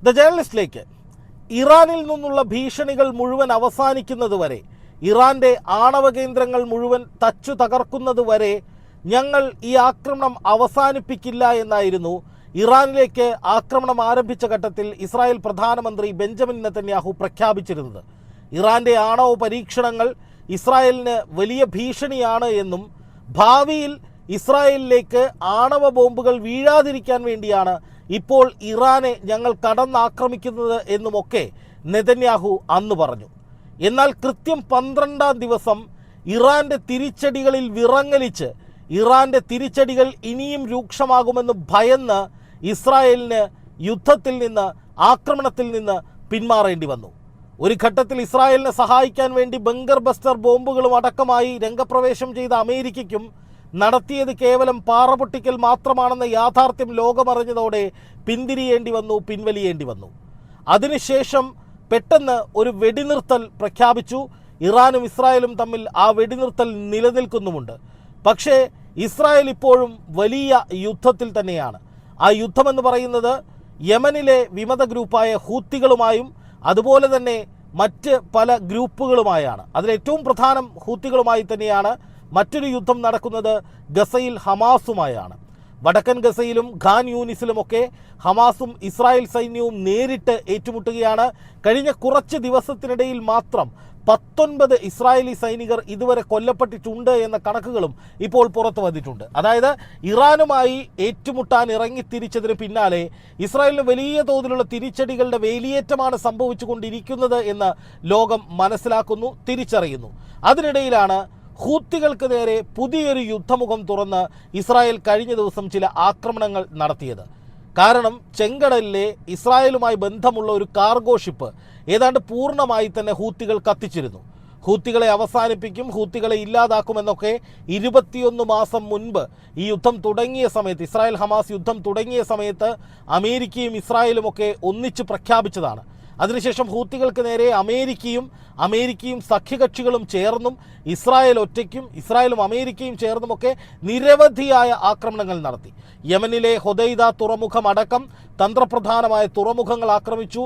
The ജേർണലിസ്റ്റിലേക്ക്. ഇറാനിൽ നിന്നുള്ള ഭീഷണികൾ മുഴുവൻ അവസാനിക്കുന്നതുവരെ ഇറാന്റെ ആണവ കേന്ദ്രങ്ങൾ മുഴുവൻ തച്ചു തകർക്കുന്നത് വരെ ഞങ്ങൾ ഈ ആക്രമണം അവസാനിപ്പിക്കില്ല എന്നായിരുന്നു ഇറാനിലേക്ക് ആക്രമണം ആരംഭിച്ച ഘട്ടത്തിൽ ഇസ്രായേൽ പ്രധാനമന്ത്രി ബെഞ്ചമിൻ നെത്തന്യാഹു പ്രഖ്യാപിച്ചിരുന്നത്. ഇറാന്റെ ആണവ പരീക്ഷണങ്ങൾ ഇസ്രായേലിന് വലിയ ഭീഷണിയാണ് എന്നും ഭാവിയിൽ ഇസ്രായേലിലേക്ക് ആണവ ബോംബുകൾ വീഴാതിരിക്കാൻ വേണ്ടിയാണ് ഇപ്പോൾ ഇറാനെ ഞങ്ങൾ കടന്നാക്രമിക്കുന്നത് എന്നുമൊക്കെ നെതന്യാഹു അന്ന് പറഞ്ഞു. എന്നാൽ കൃത്യം പന്ത്രണ്ടാം ദിവസം ഇറാന്റെ തിരിച്ചടികളിൽ വിറങ്ങലിച്ച് ഇറാന്റെ തിരിച്ചടികൾ ഇനിയും രൂക്ഷമാകുമെന്ന് ഭയന്ന് ഇസ്രായേലിന് യുദ്ധത്തിൽ നിന്ന് ആക്രമണത്തിൽ നിന്ന് പിന്മാറേണ്ടി വന്നു. ഒരു ഘട്ടത്തിൽ ഇസ്രായേലിനെ സഹായിക്കാൻ വേണ്ടി ബങ്കർ ബസ്റ്റർ ബോംബുകളും അടക്കമായി രംഗപ്രവേശം ചെയ്ത അമേരിക്കയ്ക്കും നടത്തിയത് കേവലം പാറപൊട്ടിക്കൽ മാത്രമാണെന്ന യാഥാർത്ഥ്യം ലോകമറിഞ്ഞതോടെ പിന്തിരിയേണ്ടി വന്നു പിൻവലിയേണ്ടി വന്നു. അതിനുശേഷം പെട്ടെന്ന് ഒരു വെടിനിർത്തൽ പ്രഖ്യാപിച്ചു. ഇറാനും ഇസ്രായേലും തമ്മിൽ ആ വെടിനിർത്തൽ നിലനിൽക്കുന്നുമുണ്ട്. പക്ഷേ ഇസ്രായേൽ ഇപ്പോഴും വലിയ യുദ്ധത്തിൽ തന്നെയാണ്. ആ യുദ്ധമെന്ന് പറയുന്നത് യമനിലെ വിമത ഗ്രൂപ്പായ ഹൂത്തികളുമായും അതുപോലെ തന്നെ മറ്റ് പല ഗ്രൂപ്പുകളുമായാണ്. അതിലേറ്റവും പ്രധാനം ഹൂത്തികളുമായി തന്നെയാണ്. മറ്റൊരു യുദ്ധം നടക്കുന്നത് ഗസയിൽ ഹമാസുമായാണ്. വടക്കൻ ഗസയിലും ഖാൻ യൂനിസിലുമൊക്കെ ഹമാസും ഇസ്രായേൽ സൈന്യവും നേരിട്ട് ഏറ്റുമുട്ടുകയാണ്. കഴിഞ്ഞ കുറച്ച് ദിവസത്തിനിടയിൽ മാത്രം പത്തൊൻപത് ഇസ്രായേലി സൈനികർ ഇതുവരെ കൊല്ലപ്പെട്ടിട്ടുണ്ട് എന്ന കണക്കുകളും ഇപ്പോൾ പുറത്തു വന്നിട്ടുണ്ട്. അതായത് ഇറാനുമായി ഏറ്റുമുട്ടാൻ ഇറങ്ങി തിരിച്ചതിന് പിന്നാലെ ഇസ്രായേലിന് വലിയ തോതിലുള്ള തിരിച്ചടികളുടെ വേലിയേറ്റമാണ് സംഭവിച്ചുകൊണ്ടിരിക്കുന്നത് എന്ന് ലോകം മനസ്സിലാക്കുന്നു തിരിച്ചറിയുന്നു. അതിനിടയിലാണ് ഹൂത്തികൾക്ക് നേരെ പുതിയൊരു യുദ്ധമുഖം തുറന്ന് ഇസ്രായേൽ കഴിഞ്ഞ ദിവസം ചില ആക്രമണങ്ങൾ നടത്തിയത്. കാരണം ചെങ്കടലിലെ ഇസ്രായേലുമായി ബന്ധമുള്ള ഒരു കാർഗോ ഷിപ്പ് ഏതാണ്ട് പൂർണമായി തന്നെ ഹൂത്തികൾ കത്തിച്ചിരുന്നു. ഹൂത്തികളെ അവസാനിപ്പിക്കും ഹൂത്തികളെ ഇല്ലാതാക്കുമെന്നൊക്കെ ഇരുപത്തിയൊന്ന് മാസം മുൻപ് ഈ യുദ്ധം തുടങ്ങിയ സമയത്ത് ഇസ്രായേൽ ഹമാസ് യുദ്ധം തുടങ്ങിയ സമയത്ത് അമേരിക്കയും ഇസ്രായേലും ഒക്കെ ഒന്നിച്ച് പ്രഖ്യാപിച്ചതാണ്. അതിനുശേഷം ഹൂത്തികൾക്ക് നേരെ അമേരിക്കയും അമേരിക്കയും സഖ്യകക്ഷികളും ചേർന്നും ഇസ്രായേൽ ഒറ്റയ്ക്കും ഇസ്രായേലും അമേരിക്കയും ചേർന്നുമൊക്കെ നിരവധിയായ ആക്രമണങ്ങൾ നടത്തി. യമനിലെ ഹൊദൈദ തുറമുഖം അടക്കം തന്ത്രപ്രധാനമായ തുറമുഖങ്ങൾ ആക്രമിച്ചു.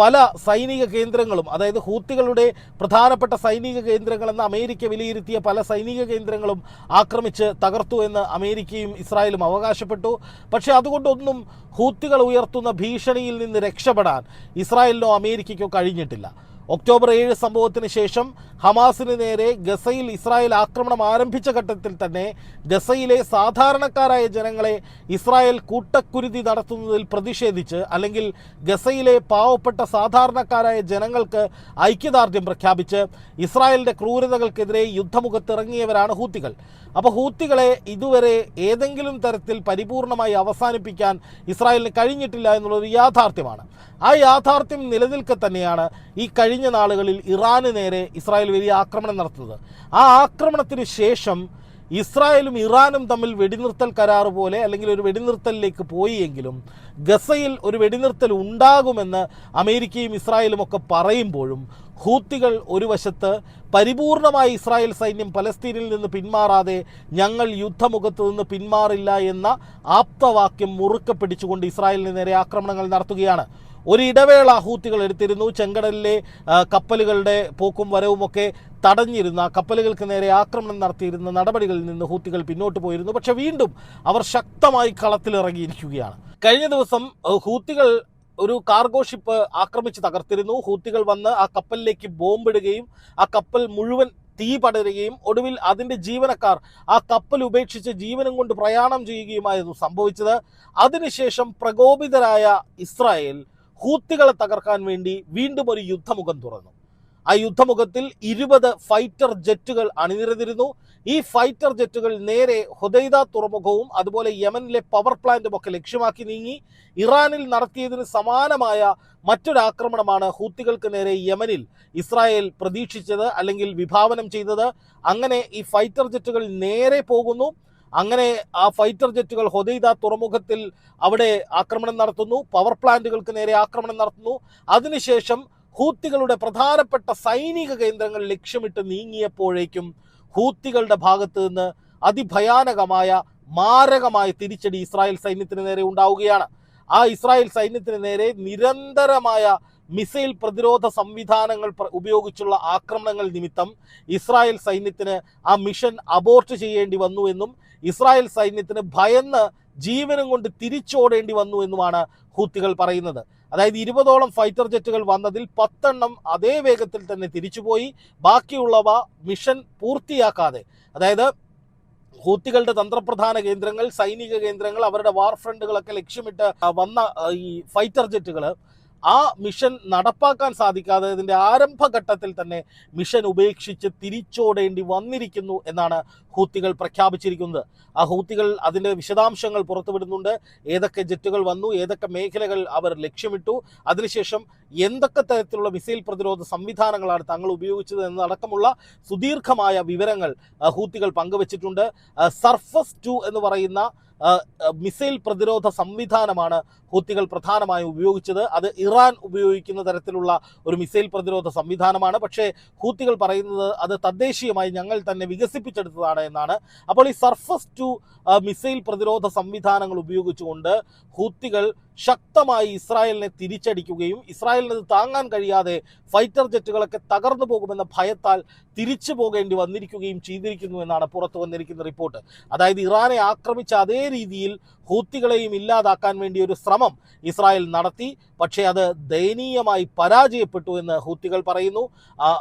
പല സൈനിക കേന്ദ്രങ്ങളും അതായത് ഹൂത്തികളുടെ പ്രധാനപ്പെട്ട സൈനിക കേന്ദ്രങ്ങളെന്ന് അമേരിക്ക വിലയിരുത്തിയ പല സൈനിക കേന്ദ്രങ്ങളും ആക്രമിച്ച് തകർത്തു എന്ന് അമേരിക്കയും ഇസ്രായേലും അവകാശപ്പെട്ടു. പക്ഷേ അതുകൊണ്ടൊന്നും ഹൂത്തികൾ ഉയർത്തുന്ന ഭീഷണിയിൽ നിന്ന് രക്ഷപ്പെടാൻ ഇസ്രായേലിനോ അമേരിക്കയ്ക്കോ കഴിഞ്ഞിട്ടില്ല. ഒക്ടോബർ ഏഴ് സംഭവത്തിന് ശേഷം ഹമാസിന് നേരെ ഗസയിൽ ഇസ്രായേൽ ആക്രമണം ആരംഭിച്ച ഘട്ടത്തിൽ തന്നെ ഗസയിലെ സാധാരണക്കാരായ ജനങ്ങളെ ഇസ്രായേൽ കൂട്ടക്കുരുതി നടത്തുന്നതിൽ പ്രതിഷേധിച്ച് അല്ലെങ്കിൽ ഗസയിലെ പാവപ്പെട്ട സാധാരണക്കാരായ ജനങ്ങൾക്ക് ഐക്യദാർഢ്യം പ്രഖ്യാപിച്ച് ഇസ്രായേലിന്റെ ക്രൂരതകൾക്കെതിരെ യുദ്ധമുഖത്തിറങ്ങിയവരാണ് ഹൂത്തികൾ. അപ്പോൾ ഹൂത്തികളെ ഇതുവരെ ഏതെങ്കിലും തരത്തിൽ പരിപൂർണമായി അവസാനിപ്പിക്കാൻ ഇസ്രായേലിന് കഴിഞ്ഞിട്ടില്ല എന്നുള്ളൊരു യാഥാർത്ഥ്യമാണ്. ആ യാഥാർത്ഥ്യം നിലനിൽക്കെ തന്നെയാണ് ഈ കഴിഞ്ഞ നാളുകളിൽ ഇറാന് നേരെ ഇസ്രായേൽ വലിയ ആക്രമണം നടത്തുന്നത്. ആ ആക്രമണത്തിന് ശേഷം ഇസ്രായേലും ഇറാനും തമ്മിൽ വെടിനിർത്തൽ കരാർ പോലെ അല്ലെങ്കിൽ ഒരു വെടിനിർത്തലിലേക്ക് പോയി എങ്കിലും ഗസയിൽ ഒരു വെടിനിർത്തൽ ഉണ്ടാകുമെന്ന് അമേരിക്കയും ഇസ്രായേലും ഒക്കെ പറയുമ്പോഴും ഹൂത്തികൾ ഒരു വശത്ത് പരിപൂർണമായി ഇസ്രായേൽ സൈന്യം പലസ്തീനിൽ നിന്ന് പിന്മാറാതെ ഞങ്ങൾ യുദ്ധമുഖത്ത് നിന്ന് പിന്മാറില്ല എന്ന ആപ്തവാക്യം മുറുക്കെ പിടിച്ചുകൊണ്ട് ഇസ്രായേലിന് നേരെ ആക്രമണങ്ങൾ നടത്തുകയാണ്. ഒരു ഇടവേള ഹൂത്തികൾ എടുത്തിരുന്നു. ചെങ്കടലിലെ കപ്പലുകളുടെ പോക്കും വരവുമൊക്കെ തടഞ്ഞിരുന്ന കപ്പലുകൾക്ക് നേരെ ആക്രമണം നടത്തിയിരുന്ന നടപടികളിൽ നിന്ന് ഹൂത്തികൾ പിന്നോട്ട് പോയിരുന്നു. പക്ഷെ വീണ്ടും അവർ ശക്തമായി കളത്തിലിറങ്ങിയിരിക്കുകയാണ്. കഴിഞ്ഞ ദിവസം ഹൂത്തികൾ ഒരു കാർഗോ ഷിപ്പ് ആക്രമിച്ച് തകർത്തിരുന്നു. ഹൂത്തികൾ വന്ന് ആ കപ്പലിലേക്ക് ബോംബിടുകയും ആ കപ്പൽ മുഴുവൻ തീ പടരുകയും ഒടുവിൽ അതിന്റെ ജീവനക്കാർ ആ കപ്പൽ ഉപേക്ഷിച്ച് ജീവനും കൊണ്ട് പ്രയാണം ചെയ്യുകയുമായിരുന്നു സംഭവിച്ചത്. അതിനുശേഷം പ്രകോപിതരായ ഇസ്രായേൽ ഹൂത്തികളെ തകർക്കാൻ വേണ്ടി വീണ്ടും ഒരു യുദ്ധമുഖം തുറന്നു. ആ യുദ്ധമുഖത്തിൽ ഇരുപത് ഫൈറ്റർ ജെറ്റുകൾ അണിനിരന്നിരുന്നു. ഈ ഫൈറ്റർ ജെറ്റുകൾ നേരെ ഹുദൈദ തുറമുഖവും അതുപോലെ യമനിലെ പവർ പ്ലാന്റും ഒക്കെ ലക്ഷ്യമാക്കി നീങ്ങി. ഇറാനിൽ നടത്തിയതിന് സമാനമായ മറ്റൊരാക്രമണമാണ് ഹൂത്തികൾക്ക് നേരെ യമനിൽ ഇസ്രായേൽ പ്രതീക്ഷിച്ചത് അല്ലെങ്കിൽ വിഭാവനം ചെയ്തത്. അങ്ങനെ ഈ ഫൈറ്റർ ജെറ്റുകൾ നേരെ പോകുന്നു. അങ്ങനെ ആ ഫൈറ്റർ ജെറ്റുകൾ ഹൊദൈദ തുറമുഖത്തിൽ അവിടെ ആക്രമണം നടത്തുന്നു. പവർ പ്ലാന്റുകൾക്ക് നേരെ ആക്രമണം നടത്തുന്നു. അതിനുശേഷം ഹൂത്തികളുടെ പ്രധാനപ്പെട്ട സൈനിക കേന്ദ്രങ്ങൾ ലക്ഷ്യമിട്ട് നീങ്ങിയപ്പോഴേക്കും ഹൂത്തികളുടെ ഭാഗത്ത് നിന്ന് അതിഭയാനകമായ മാരകമായ തിരിച്ചടി ഇസ്രായേൽ സൈന്യത്തിന് നേരെ ഉണ്ടാവുകയാണ്. ആ ഇസ്രായേൽ സൈന്യത്തിന് നേരെ നിരന്തരമായ മിസൈൽ പ്രതിരോധ സംവിധാനങ്ങൾ ഉപയോഗിച്ചുള്ള ആക്രമണങ്ങൾ നിമിത്തം ഇസ്രായേൽ സൈന്യത്തിന് ആ മിഷൻ അബോർട്ട് ചെയ്യേണ്ടി വന്നു എന്നും ഇസ്രായേൽ സൈന്യത്തിന് ഭയന്ന് ജീവനും കൊണ്ട് തിരിച്ചോടേണ്ടി വന്നു എന്നുമാണ് ഹൂത്തികൾ പറയുന്നത്. അതായത് ഇരുപതോളം ഫൈറ്റർ ജെറ്റുകൾ വന്നതിൽ പത്തെണ്ണം അതേ വേഗത്തിൽ തന്നെ തിരിച്ചുപോയി. ബാക്കിയുള്ളവ മിഷൻ പൂർത്തിയാക്കാതെ. അതായത് ഹൂത്തികളുടെ തന്ത്രപ്രധാന കേന്ദ്രങ്ങൾ സൈനിക കേന്ദ്രങ്ങൾ അവരുടെ വാർ ഫ്രണ്ടുകളൊക്കെ ലക്ഷ്യമിട്ട് വന്ന ഈ ഫൈറ്റർ ജെറ്റുകൾ ആ മിഷൻ നടപ്പാക്കാൻ സാധിക്കാതെ ഇതിന്റെ ആരംഭഘട്ടത്തിൽ തന്നെ മിഷൻ ഉപേക്ഷിച്ച് തിരിച്ചോടേണ്ടി വന്നിരിക്കുന്നു എന്നാണ് ഹൂത്തികൾ പ്രഖ്യാപിച്ചിരിക്കുന്നത്. ആ ഹൂത്തികൾ അതിന്റെ വിശദാംശങ്ങൾ പുറത്തുവിടുന്നുണ്ട്. ഏതൊക്കെ ജെറ്റുകൾ വന്നു ഏതൊക്കെ മേഖലകൾ അവർ ലക്ഷ്യമിട്ടു അതിനുശേഷം എന്തൊക്കെ തരത്തിലുള്ള മിസൈൽ പ്രതിരോധ സംവിധാനങ്ങളാണ് തങ്ങൾ ഉപയോഗിച്ചത് എന്നതടക്കമുള്ള സുദീർഘമായ വിവരങ്ങൾ ഹൂത്തികൾ പങ്കുവച്ചിട്ടുണ്ട്. സർഫസ് ടു എന്ന് പറയുന്ന മിസൈൽ പ്രതിരോധ സംവിധാനമാണ് ഹൂത്തികൾ പ്രധാനമായും ഉപയോഗിച്ചത്. അത് ഇറാൻ ഉപയോഗിക്കുന്ന തരത്തിലുള്ള ഒരു മിസൈൽ പ്രതിരോധ സംവിധാനമാണ്. പക്ഷേ ഹൂത്തികൾ പറയുന്നത് അത് തദ്ദേശീയമായി ഞങ്ങൾ തന്നെ വികസിപ്പിച്ചെടുത്തതാണ് എന്നാണ്. അപ്പോൾ ഈ സർഫസ് ടു മിസൈൽ പ്രതിരോധ സംവിധാനങ്ങൾ ഉപയോഗിച്ചുകൊണ്ട് ഹൂത്തികൾ ശക്തമായി ഇസ്രായേലിനെ തിരിച്ചടിക്കുകയും ഇസ്രായേലിന് ഇത് താങ്ങാൻ കഴിയാതെ ഫൈറ്റർ ജെറ്റുകളൊക്കെ തകർന്നു പോകുമെന്ന ഭയത്താൽ തിരിച്ചു പോകേണ്ടി വന്നിരിക്കുകയും ചെയ്തിരിക്കുന്നു എന്നാണ് പുറത്തു വന്നിരിക്കുന്ന റിപ്പോർട്ട്. അതായത് ഇറാനെ ആക്രമിച്ച അതേ രീതിയിൽ ഹൂത്തികളെയും ഇല്ലാതാക്കാൻ വേണ്ടി ഒരു ശ്രമം ഇസ്രായേൽ നടത്തി. പക്ഷേ അത് ദയനീയമായി പരാജയപ്പെട്ടു എന്ന് ഹൂത്തികൾ പറയുന്നു.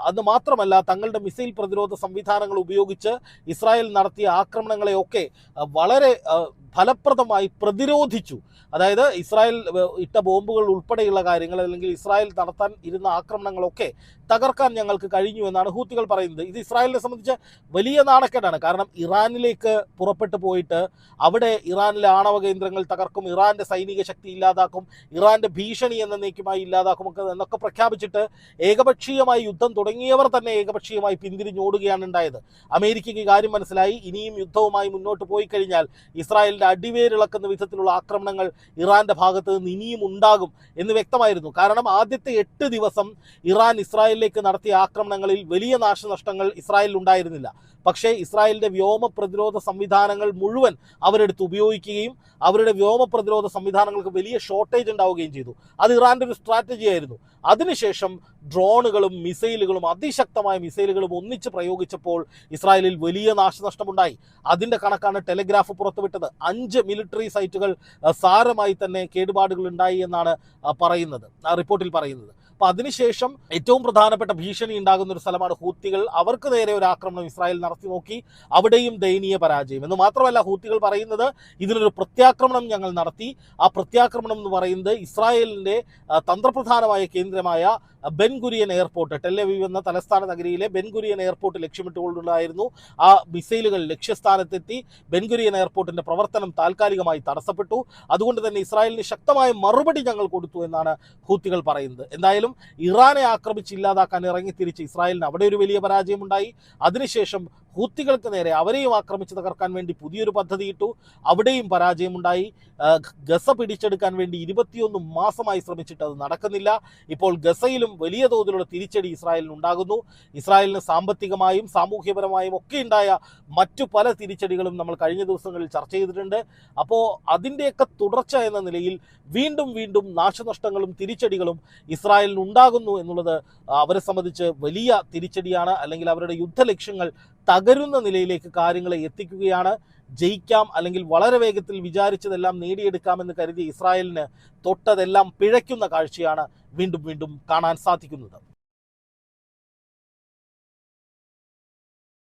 അത് മാത്രമല്ല തങ്ങളുടെ മിസൈൽ പ്രതിരോധ സംവിധാനങ്ങൾ ഉപയോഗിച്ച് ഇസ്രായേൽ നടത്തിയ ആക്രമണങ്ങളെയൊക്കെ വളരെ ഫലപ്രദമായി പ്രതിരോധിച്ചു. അതായത് ഇസ്രായേൽ ആ, ഇട്ട ബോംബുകൾ ഉൾപ്പെടെയുള്ള കാര്യങ്ങൾ അല്ലെങ്കിൽ ഇസ്രായേൽ നടത്താൻ ഇരുന്ന ആക്രമണങ്ങളൊക്കെ തകർക്കാൻ ഞങ്ങൾക്ക് കഴിഞ്ഞു എന്നാണ് ഹൂത്തികൾ പറയുന്നത്. ഇത് ഇസ്രായേലിനെ സംബന്ധിച്ച് വലിയ നാണക്കേടാണ്. കാരണം ഇറാനിലേക്ക് പുറപ്പെട്ടു പോയിട്ട് അവിടെ ഇറാനിലെ ആണവ കേന്ദ്രങ്ങൾ തകർക്കും ഇറാന്റെ സൈനിക ശക്തി ഇല്ലാതാക്കും ഇറാന്റെ ഭീഷണി എന്നേക്കുമായി ഇല്ലാതാക്കും ഒക്കെ എന്നൊക്കെ പ്രഖ്യാപിച്ചിട്ട് ഏകപക്ഷീയമായി യുദ്ധം തുടങ്ങിയവർ തന്നെ ഏകപക്ഷീയമായി പിന്തിരിഞ്ഞോടുകയാണ് ഉണ്ടായത്. അമേരിക്കയ്ക്ക് കാര്യം മനസ്സിലായി. ഇനിയും യുദ്ധവുമായി മുന്നോട്ട് പോയി കഴിഞ്ഞാൽ ഇസ്രായേലിന്റെ അടിവേരിളക്കുന്ന വിധത്തിലുള്ള ആക്രമണങ്ങൾ ഇറാന്റെ ഭാഗത്ത് നിന്ന് ഇനിയും ഉണ്ടാകും എന്ന് വ്യക്തമായിരുന്നു. കാരണം ആദ്യത്തെ എട്ട് ദിവസം ഇറാൻ ഇസ്രായേലിലേക്ക് നടത്തിയ ആക്രമണങ്ങളിൽ വലിയ നാശനഷ്ടങ്ങൾ ഇസ്രായേലിൽ ഉണ്ടായിരുന്നില്ല. പക്ഷേ ഇസ്രായേലിന്റെ വ്യോമ പ്രതിരോധ സംവിധാനങ്ങൾ മുഴുവൻ അവരെടുത്ത് ഉപയോഗിക്കുകയും അവരുടെ വ്യോമ പ്രതിരോധ സംവിധാനങ്ങൾക്ക് വലിയ ഷോർട്ടേജ് ഉണ്ടാവുകയും ചെയ്തു. അത് ഇറാന്റെ ഒരു സ്ട്രാറ്റജി ആയിരുന്നു. അതിനുശേഷം ഡ്രോണുകളും മിസൈലുകളും അതിശക്തമായ മിസൈലുകളും ഒന്നിച്ച് പ്രയോഗിച്ചപ്പോൾ ഇസ്രായേലിൽ വലിയ നാശനഷ്ടമുണ്ടായി. അതിന്റെ കണക്കാണ് ടെലിഗ്രാഫ് പുറത്തുവിട്ടത്. അഞ്ച് മിലിറ്ററി സൈറ്റുകൾ സാരമായി തന്നെ കേടുപാടുകൾ ഉണ്ടായി എന്നാണ് പറയുന്നത് റിപ്പോർട്ടിൽ പറയുന്നത്. അപ്പൊ അതിനുശേഷം ഏറ്റവും പ്രധാനപ്പെട്ട ഭീഷണി ഉണ്ടാകുന്ന ഒരു സ്ഥലമാണ് ഹൂത്തികൾ. അവർക്ക് നേരെ ഒരു ആക്രമണം ഇസ്രായേൽ നടത്തി നോക്കി. അവിടെയും ദയനീയ പരാജയം. എന്ന് മാത്രമല്ല ഹൂത്തികൾ പറയുന്നത് ഇതിനൊരു പ്രത്യാക്രമണം ഞങ്ങൾ നടത്തി. ആ പ്രത്യാക്രമണം എന്ന് പറയുന്നത് ഇസ്രായേലിന്റെ തന്ത്രപ്രധാനമായ കേന്ദ്രമായ ബെൻഗുരിയൻ എയർപോർട്ട് ടെല്ലവീവ് എന്ന തലസ്ഥാന നഗരിയിലെ ബെൻഗുരിയൻ എയർപോർട്ട് ലക്ഷ്യമിട്ടുകൊണ്ടുണ്ടായിരുന്നു. ആ മിസൈലുകൾ ലക്ഷ്യസ്ഥാനത്തെത്തി ബെൻഗുരിയൻ എയർപോർട്ടിന്റെ പ്രവർത്തനം താൽക്കാലികമായി തടസ്സപ്പെട്ടു. അതുകൊണ്ട് തന്നെ ഇസ്രായേലിന് ശക്തമായ മറുപടി ഞങ്ങൾ കൊടുത്തു എന്നാണ് ഹൂത്തികൾ പറയുന്നത്. എന്തായാലും ഇറാനെ ആക്രമിച്ച് ഇല്ലാതാക്കാൻ ഇറങ്ങി തിരിച്ച് ഇസ്രായേലിന് അവിടെ ഒരു വലിയ പരാജയമുണ്ടായി. അതിനുശേഷം ഹൂത്തികൾക്ക് നേരെ അവരെയും ആക്രമിച്ച് തകർക്കാൻ വേണ്ടി പുതിയൊരു പദ്ധതി ഇട്ടു അവിടെയും പരാജയമുണ്ടായി. ഗസ പിടിച്ചെടുക്കാൻ വേണ്ടി ഇരുപത്തിയൊന്ന് മാസമായി ശ്രമിച്ചിട്ട് അത് നടക്കുന്നില്ല. ഇപ്പോൾ ഗസയിലും വലിയ തോതിലുള്ള തിരിച്ചടി ഇസ്രായേലിന് ഉണ്ടാകുന്നു. ഇസ്രായേലിന് സാമ്പത്തികമായും സാമൂഹ്യപരമായും ഒക്കെ ഉണ്ടായ മറ്റു പല തിരിച്ചടികളും നമ്മൾ കഴിഞ്ഞ ദിവസങ്ങളിൽ ചർച്ച ചെയ്തിട്ടുണ്ട്. അപ്പോൾ അതിന്റെയൊക്കെ തുടർച്ച എന്ന നിലയിൽ വീണ്ടും വീണ്ടും നാശനഷ്ടങ്ങളും തിരിച്ചടികളും ഇസ്രായേലിന് ഉണ്ടാകുന്നു എന്നുള്ളത് അവരെ സംബന്ധിച്ച് വലിയ തിരിച്ചടിയാണ്. അല്ലെങ്കിൽ അവരുടെ യുദ്ധലക്ഷ്യങ്ങൾ തകരുന്ന നിലയിലേക്ക് കാര്യങ്ങളെ എത്തിക്കുകയാണ്. ജയിക്കാം അല്ലെങ്കിൽ വളരെ വേഗത്തിൽ വിചാരിച്ചതെല്ലാം നേടിയെടുക്കാമെന്ന് കരുതി ഇസ്രായേലിന് തൊട്ടതെല്ലാം പിഴയ്ക്കുന്ന കാഴ്ചയാണ് വീണ്ടും വീണ്ടും കാണാൻ സാധിക്കുന്നത്.